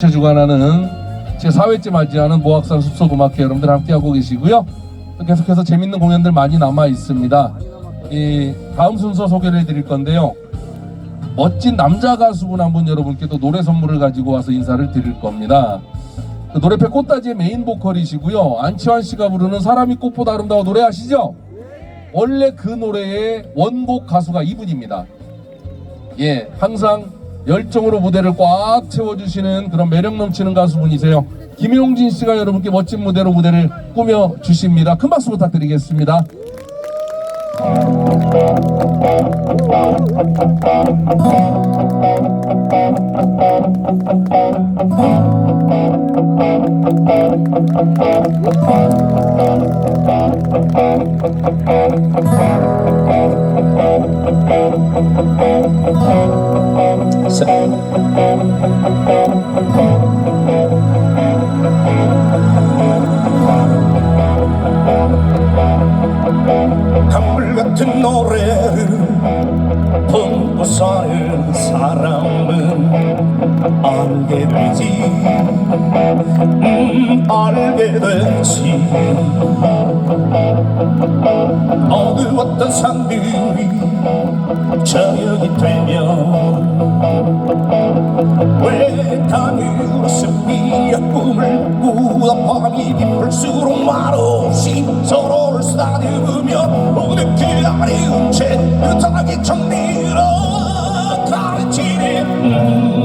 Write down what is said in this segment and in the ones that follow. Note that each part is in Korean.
제 주관하는 제 4회째 맞이하는 모악산 숲속음악회 여러분들 함께하고 계시고요. 또 계속해서 재밌는 공연들 많이 남아 있습니다. 이 다음 순서 소개를 해드릴 건데요. 멋진 남자 가수분 한 분 여러분께 또 노래 선물을 가지고 와서 인사를 드릴 겁니다. 그 노래패 꽃다지의 메인 보컬이시고요. 안치환 씨가 부르는 사람이 꽃보다 아름다워 노래 아시죠? 원래 그 노래의 원곡 가수가 이분입니다. 예, 항상 열정으로 무대를 꽉 채워주시는 그런 매력 넘치는 가수분이세요. 김용진 씨가 여러분께 멋진 무대로 무대를 꾸며 주십니다. 큰 박수 부탁드리겠습니다. 강물 같은 노래를 품고 사는 사람은 알게 되지. 음 알게 되지 어두웠던 산들이 저녁이 되면 외탄으로 습기의 꿈을 꾸다 밤이 깊을수록 말없이 서로를 쓰다듬으며 오늘 그 아리운 채 유타하게 정리로 가르치네 음,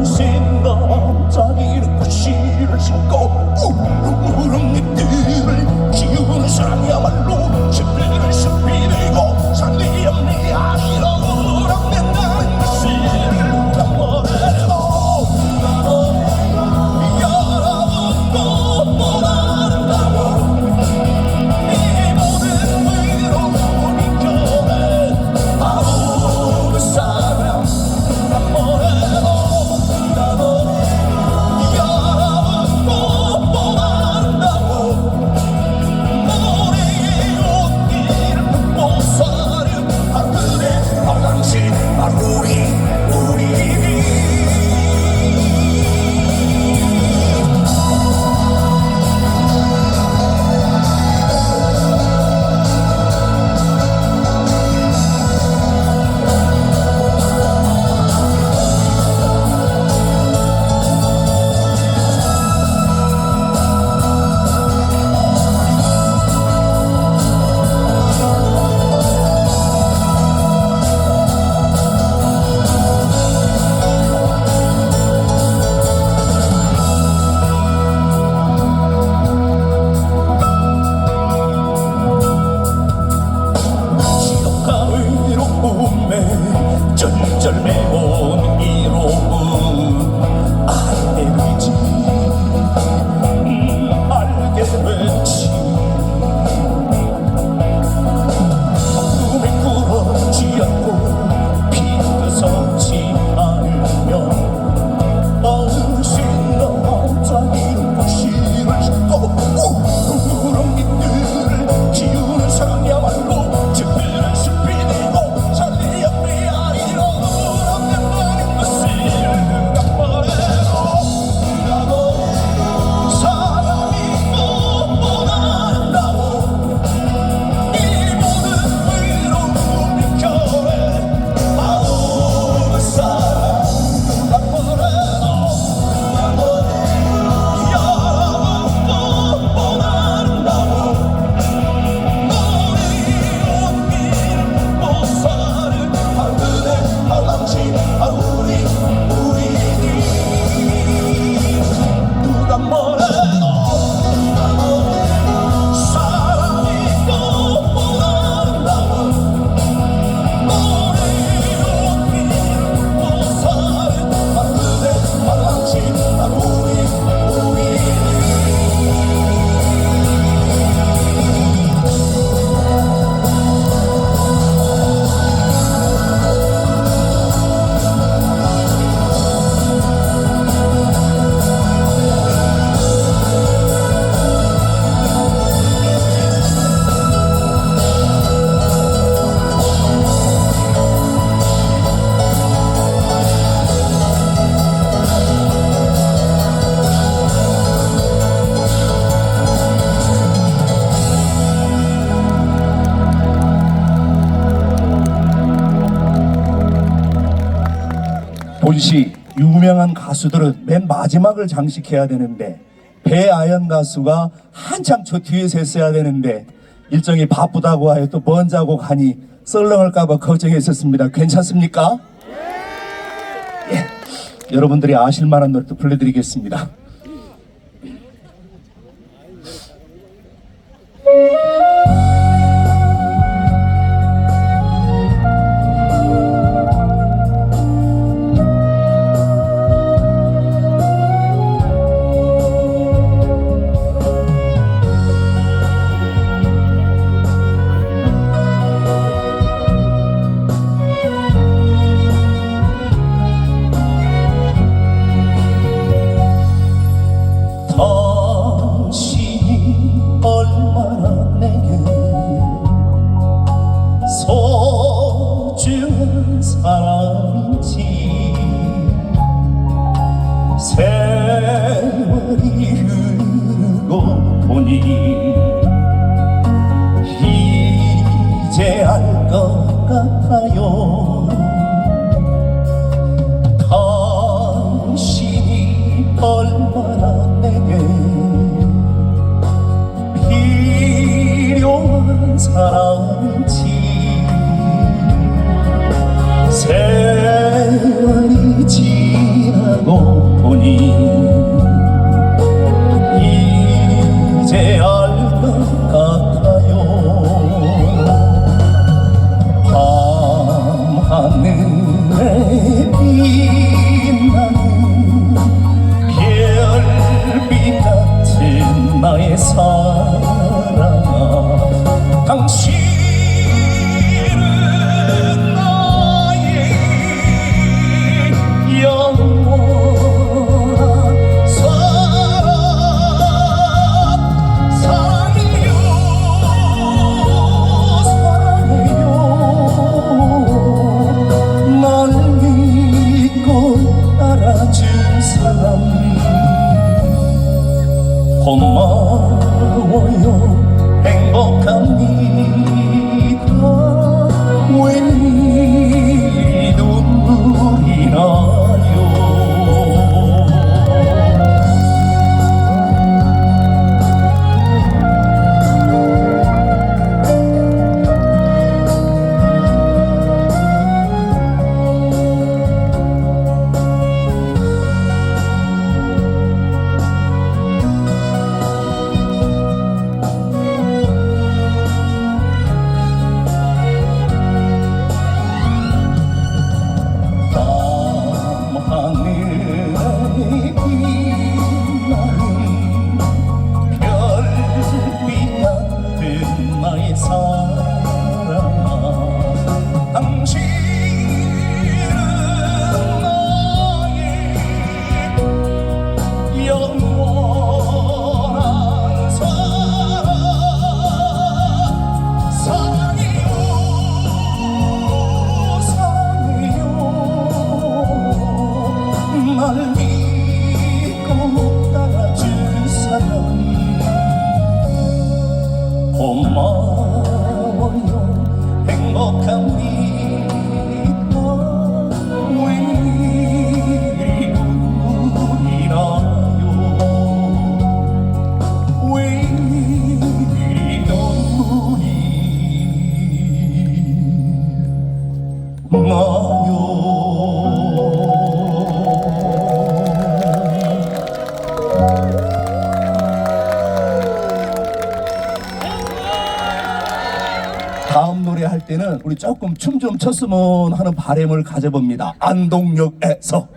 어느샌가 자기는 구실을 신고 무릎 밑들을 기우는 사람이야말로 시비를 시비들 가수들은 맨 마지막을 장식해야 되는데 배아연 가수가 한참 저 뒤에서 했어야 되는데 일정이 바쁘다고 하여 또 먼저 하고 가니 썰렁할까봐 걱정했었습니다. 괜찮습니까? 예. 여러분들이 아실 만한 노래도 불러드리겠습니다. 나 고마워요. 행복합니다. 왜 때는 우리 조금 춤 좀 췄으면 하는 바람을 가져봅니다. 안동역에서.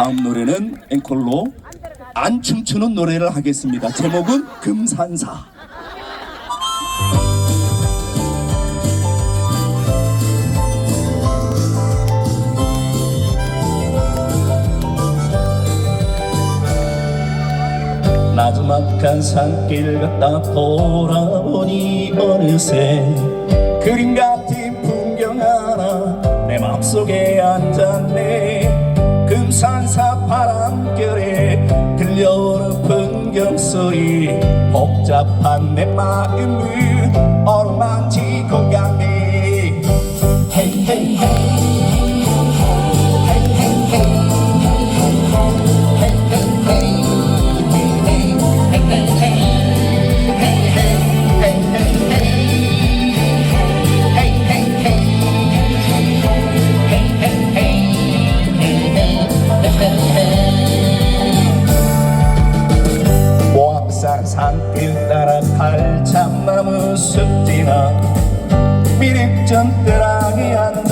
다음 노래는 앵콜로 안 춤추는 노래를 하겠습니다. 제목은 금산사. 나지막한 산길 걷다 돌아보니 어느새 그림 같은 풍경 하나 내 맘속에 앉았네 금산사 들려오는 소리 복잡한 내 마음을 어루만지고 가네. 헤이 헤이 헤이 숲 지나 미륵전 뜰랑에 앉